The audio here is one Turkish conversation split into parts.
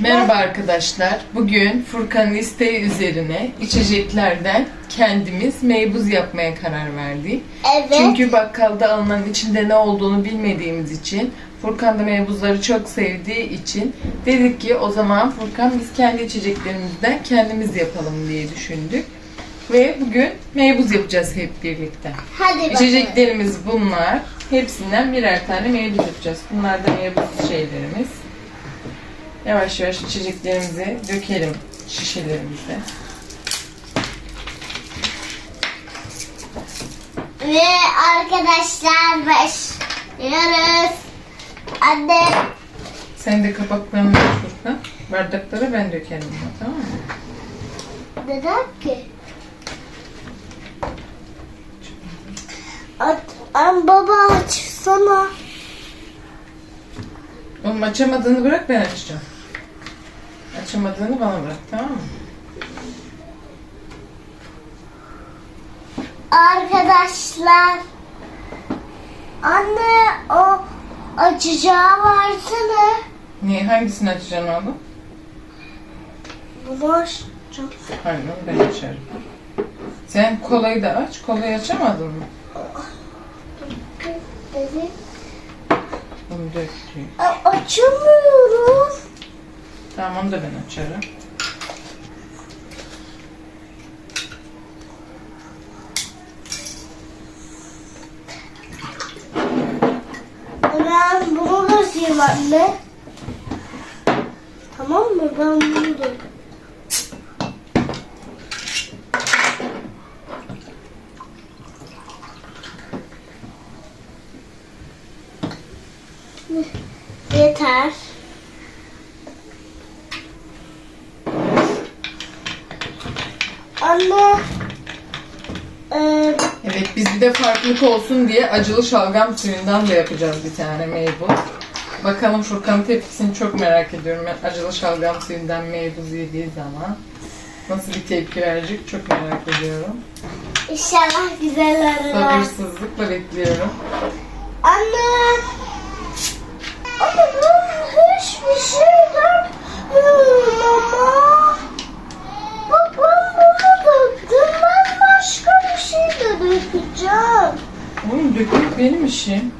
Merhaba arkadaşlar. Bugün Furkan'ın isteği üzerine içeceklerden kendimiz meybuz yapmaya karar verdik. Evet. Çünkü bakkalda alınan içinde ne olduğunu bilmediğimiz için Furkan da meybuzları çok sevdiği için dedik ki o zaman Furkan biz kendi içeceklerimizden kendimiz yapalım diye düşündük. Ve bugün meybuz yapacağız hep birlikte. Hadi bakalım. İçeceklerimiz bunlar. Hepsinden birer tane meybuz yapacağız. Bunlar da meybuz şeylerimiz. Yavaş yavaş içeceklerimizi dökelim şişelerimize. Ve arkadaşlar başlıyoruz. Anne. Sen de kapaklarını Furkan. Bardaklara ben dökerim bunu tamam mı? Neden ki? At, an baba açsana. Oğlum açamadığını bırak ben açacağım. Açamadığını bana bırak tamam mı? Arkadaşlar. Anne o açacağı versene. Ne, hangisini açacaksın oğlum? Bunu açacağım. Hayır onu ben açarım. Sen kolayı da aç. Kolayı açamadın mı? Dedi. Bunu döktü. Açamıyorum. Tamam onu da ben açarım. Ben bunu dökeyim anne. Tamam mı? Ben bunu da. Anne. Eee Evet biz bir de farklılık olsun diye acılı şalgam suyundan da yapacağız bir tane meybuz. Bakalım Furkan'ın tepkisini çok merak ediyorum. Ben acılı şalgam suyundan meybuz yediği zaman nasıl bir tepki verecek çok merak ediyorum. inşallah güzel olur. Sabırsızlıkla bekliyorum. Anne. Anne ben hiçbir şey dökmüyorum ama. Bak ben bunu döktüm. Ben başka bir şey de dökeceğim. Oğlum dökmek benim işim.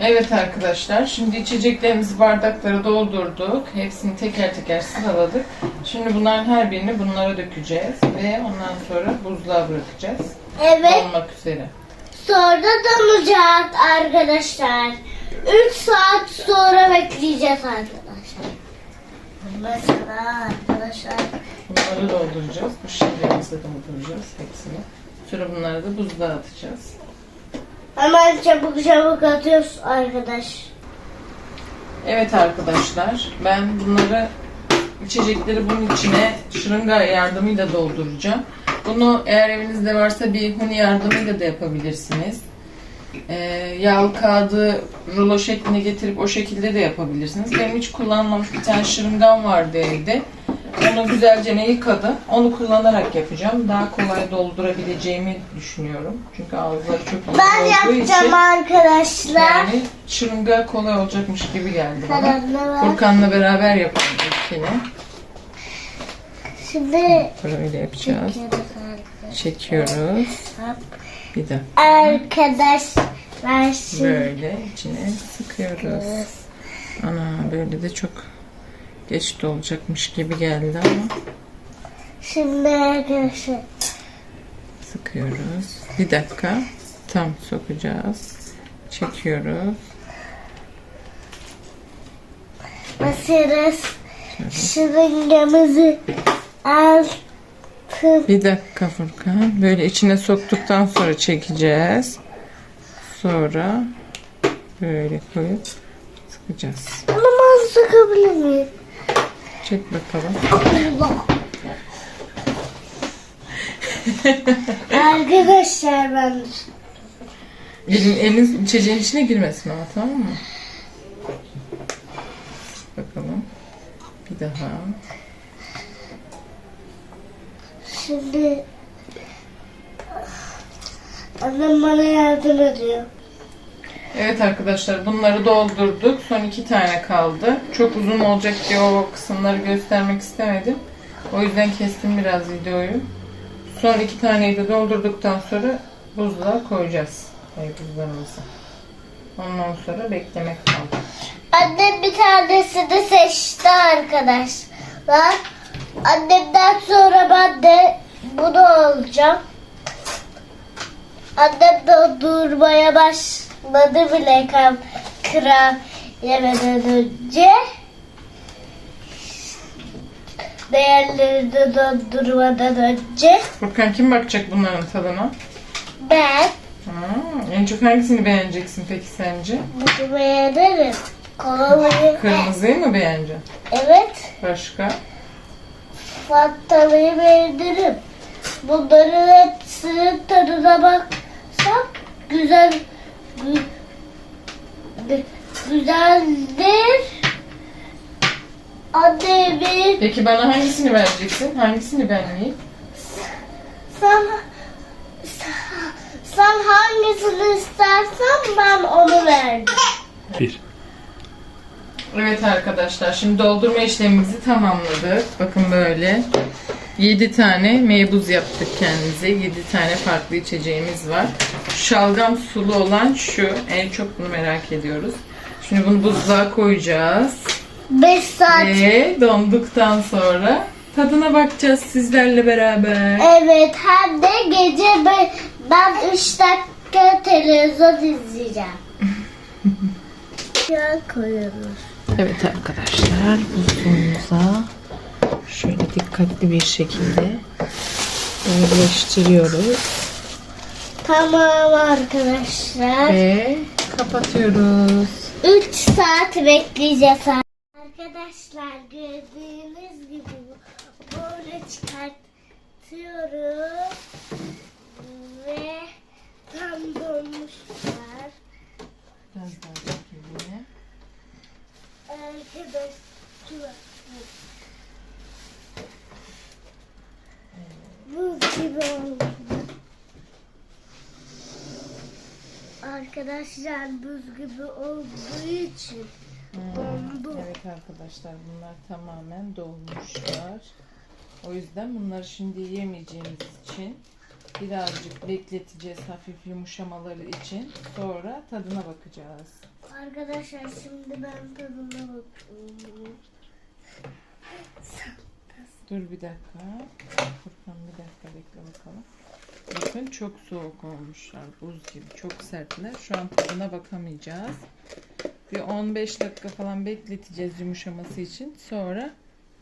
Evet arkadaşlar, şimdi içeceklerimizi bardaklara doldurduk. Hepsini teker teker sıraladık. Şimdi bunların her birini bunlara dökeceğiz ve ondan sonra buzluğa bırakacağız. Evet. Olmak üzere. Sonra donacak arkadaşlar. 3 saat sonra bekleyeceğiz arkadaşlar. Mesela arkadaşlar. Bunları dolduracağız. Bu şişelerimizi dolduracağız hepsini. Sonra bunları da buzluğa atacağız. Hemen çabuk çabuk atıyoruz arkadaş. Evet arkadaşlar, ben bunları içecekleri bunun içine şırınga yardımıyla dolduracağım. Bunu eğer evinizde varsa bir huni yardımıyla da yapabilirsiniz. Ee, yağlı kağıdı rulo şekline getirip o şekilde de yapabilirsiniz. Benim hiç kullanmamış bir tane şırıngam vardı evde. Onu güzelce ne yıkadım. Onu kullanarak yapacağım. Daha kolay doldurabileceğimi düşünüyorum. Çünkü ağızları çok iyi Ben olduğu yapacağım için. arkadaşlar. Yani şırınga kolay olacakmış gibi geldi bana. Karanlığa ver. Furkan'la beraber yapalım ilkini. Şimdi Böyle yapacağız. çekiyoruz. Bir de Arkadaşlar şimdi böyle içine sıkıyoruz. Ana böyle de çok geç dolacakmış gibi geldi ama şimdi arkadaşlar sıkıyoruz. Bir dakika. Tam sokacağız. Çekiyoruz. basıyoruz. Şırıngamızı altın Bir dakika Furkan. Böyle içine soktuktan sonra çekeceğiz. Sonra böyle koyup sıkacağız. Bunu ben sıkabilir miyim? Çek bakalım. Allah. Arkadaşlar ben Elin, elin içeceğin içine girmesin ama tamam mı? Bakalım. Bir daha. şimdi annem bana yardım ediyor. Evet arkadaşlar bunları doldurduk. Son iki tane kaldı. Çok uzun olacak diye o kısımları göstermek istemedim. O yüzden kestim biraz videoyu. Son iki taneyi de doldurduktan sonra buzluğa koyacağız. Buzlarımızı. Ondan sonra beklemek kaldı. Annem bir tanesini seçti arkadaşlar. Annemden sonra ben de bunu alacağım. Annem de durmaya başladı bile kam kram yemeden önce. Değerlerini dondurmadan önce Furkan kim bakacak bunların tadına? ben Hmm, en çok hangisini beğeneceksin peki sence? bunu beğenirim. Kolayı. Kırmızıyı mı beğeneceksin? Evet. Başka? Fantamayı beğenirim. Bunların hepsinin tadına baksam güzel gü- gü- güzeldir. Annemin Peki bana hangisini vereceksin? Hangisini beğenmeyeyim? sen, sen, sen hangisini istersen ben onu verdim. Bir. Evet arkadaşlar şimdi doldurma işlemimizi tamamladık. Bakın böyle 7 tane meybuz yaptık kendimize. 7 tane farklı içeceğimiz var. Şalgam sulu olan şu. En çok bunu merak ediyoruz. Şimdi bunu buzluğa koyacağız. 5 saat. Ve donduktan sonra tadına bakacağız sizlerle beraber. Evet hem de gece ben, ben 3 dakika televizyon izleyeceğim. ya koyuyoruz. Evet arkadaşlar buzluğumuza şöyle dikkatli bir şekilde yerleştiriyoruz Tamam arkadaşlar. ve kapatıyoruz. 3 saat bekleyeceğiz. Arkadaşlar gördüğünüz gibi böyle çıkartıyoruz ve tam donmuşlar. Biraz daha çekelim. Arkadaşlar buz gibi oldu. Arkadaşlar buz gibi olduğu için dondu. Hmm, Evet arkadaşlar bunlar tamamen dolmuşlar. O yüzden bunları şimdi yemeyeceğimiz için birazcık bekleteceğiz hafif yumuşamaları için. Sonra tadına bakacağız. Arkadaşlar şimdi ben tadına bakıyorum. Dur bir dakika. Furkan bir dakika bekle bakalım. Bakın çok soğuk olmuşlar. Buz gibi. Çok sertler. Şu an tadına bakamayacağız. Bir 15 dakika falan bekleteceğiz yumuşaması için. Sonra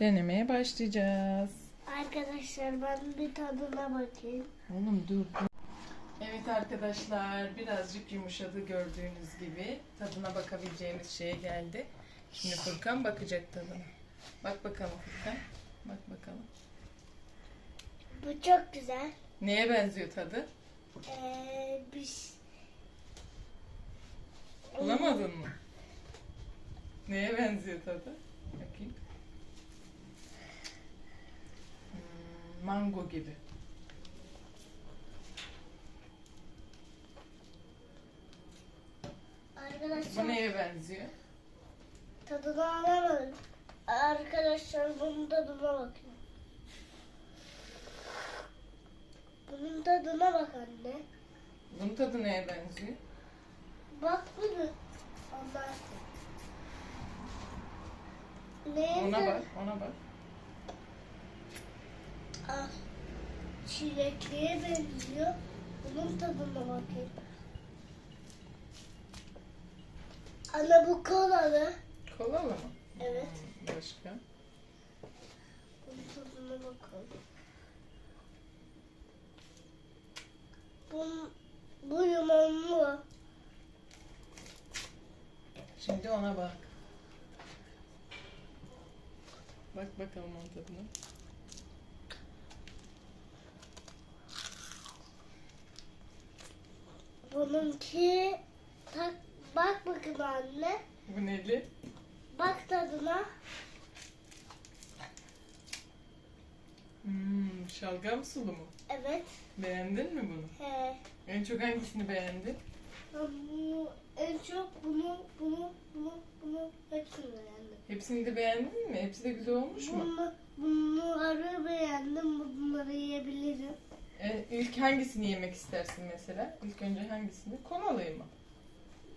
denemeye başlayacağız. Arkadaşlar ben bir tadına bakayım. Oğlum dur. dur. Evet arkadaşlar birazcık yumuşadı gördüğünüz gibi. Tadına bakabileceğimiz şeye geldi. Şimdi Furkan bakacak tadına. Bak bakalım Furkan. Bak bakalım. Bu çok güzel. Neye benziyor tadı? Ee, bir Bulamadın mı? Neye benziyor tadı? Bakayım. Hmm, mango gibi. Bu Arkadaşlar neye benziyor? tadını alamadım. Arkadaşlar bunun tadına bakın. Bunun tadına bak anne. Bunun tadı neye benziyor? Bak bunu. Allah. Neye Ona bak, ona bak. Ah, çilekliye benziyor. Bunun tadına bakayım. Ana bu kolalı. Kolalı mı? Evet. Başka? Bunun tadına bakalım. Bu, bu limonlu. Şimdi ona bak. Bak bakalım onun tadına. Bununki tak bak bakın anne. Bu neli? Bak tadına. Hmm, şalgam sulu mu? Evet. Beğendin mi bunu? He. En çok hangisini beğendin? Bunu, en çok bunu, bunu, bunu, bunu hepsini beğendim. Hepsini de beğendin mi? Hepsi de güzel olmuş mu? Bunu, bunları beğendim. Bunları yiyebilirim. E, ilk hangisini yemek istersin mesela? İlk önce hangisini? Komalıyı mı?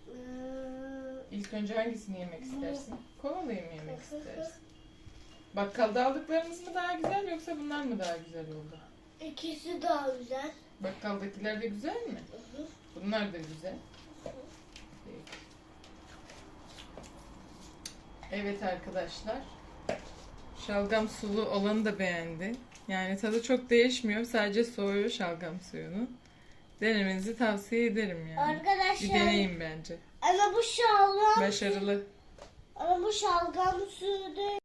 Ee, İlk önce hangisini yemek istersin? Komalıyı mı yemek istersin? Bakkalda aldıklarımız mı daha güzel yoksa bunlar mı daha güzel oldu? ikisi daha güzel. Bakkaldakiler de güzel mi? Bunlar da güzel. Evet arkadaşlar. Şalgam sulu olanı da beğendi. Yani tadı çok değişmiyor. Sadece soğuyor şalgam suyunu. Denemenizi tavsiye ederim yani. Bir Arkadaşlar deneyin bence. Ama bu şalgam Başarılı. ama bu şalgam da